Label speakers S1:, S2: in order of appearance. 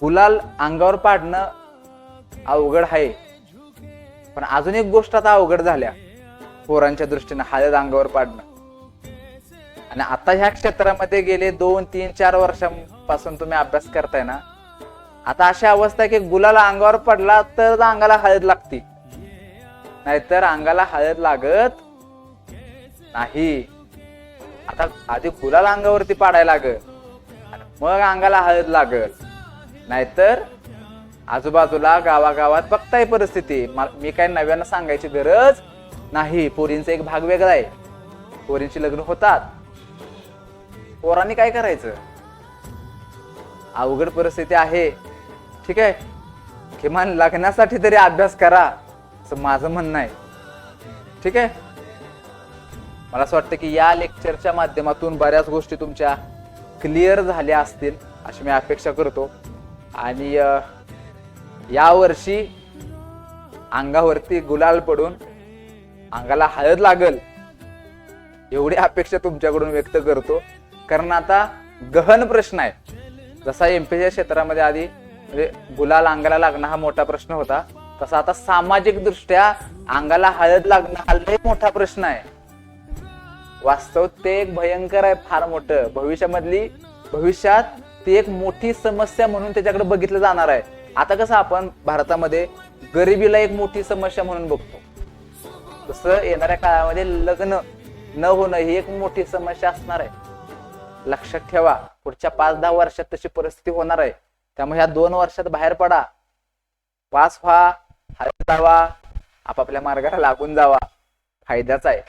S1: गुलाल अंगावर पाडणं अवघड आहे. पण अजून एक गोष्ट आता अवघड झाल्या. पोरांच्या दृष्टीनं हळद अंगावर पाडणं. आणि आता ह्या क्षेत्रामध्ये गेले दोन तीन चार वर्षांपासून तुम्ही अभ्यास करताय ना आता अशी अवस्था आहे की गुलाला अंगावर पडला तर अंगाला हळद लागते. नाहीतर अंगाला हळद लागत नाही. आता आधी गुलाल अंगावरती पाडायला लागत. मग अंगाला हळद लागत. नाहीतर आजूबाजूला गावागावात बघताय परिस्थिती. मी काय नव्यानं सांगायची गरज नाही. पोरींचा एक भाग वेगळा आहे. पोरींची लग्न होतात. पोरांनी काय करायचं? अवघड परिस्थिती आहे. ठीक आहे? किमान लग्नासाठी तरी अभ्यास करा. असं माझं म्हणणं आहे. ठीक आहे? मला असं वाटतं की या लेक्चरच्या माध्यमातून बऱ्याच गोष्टी तुमच्या क्लिअर झाल्या असतील अशी मी अपेक्षा करतो. आणि यावर्षी अंगावरती गुलाल पडून अंगाला हळद लागल एवढी अपेक्षा तुमच्याकडून व्यक्त करतो. कारण आता गहन प्रश्न आहे. जसा एमपीच्या क्षेत्रामध्ये आधी म्हणजे गुलाल अंगाला लागणं हा मोठा प्रश्न होता तसा आता सामाजिक दृष्ट्या अंगाला हळद लागणं हा लय मोठा प्रश्न आहे. वास्तव ते एक भयंकर आहे फार मोठं. भविष्यामधली भविष्यात ती एक मोठी समस्या म्हणून त्याच्याकडे बघितलं जाणार आहे. आता कसं आपण भारतामध्ये गरिबीला एक मोठी समस्या म्हणून बघतो. तसं येणाऱ्या काळामध्ये लग्न न होणं ही एक मोठी समस्या असणार आहे. लक्षात ठेवा पुढच्या पाच दहा वर्षात तशी परिस्थिती होणार आहे. त्यामुळे ह्या दोन वर्षात बाहेर पडा. पास व्हा हरत जावा आपापल्या मार्गाला लागून जावा. फायद्याचा आहे.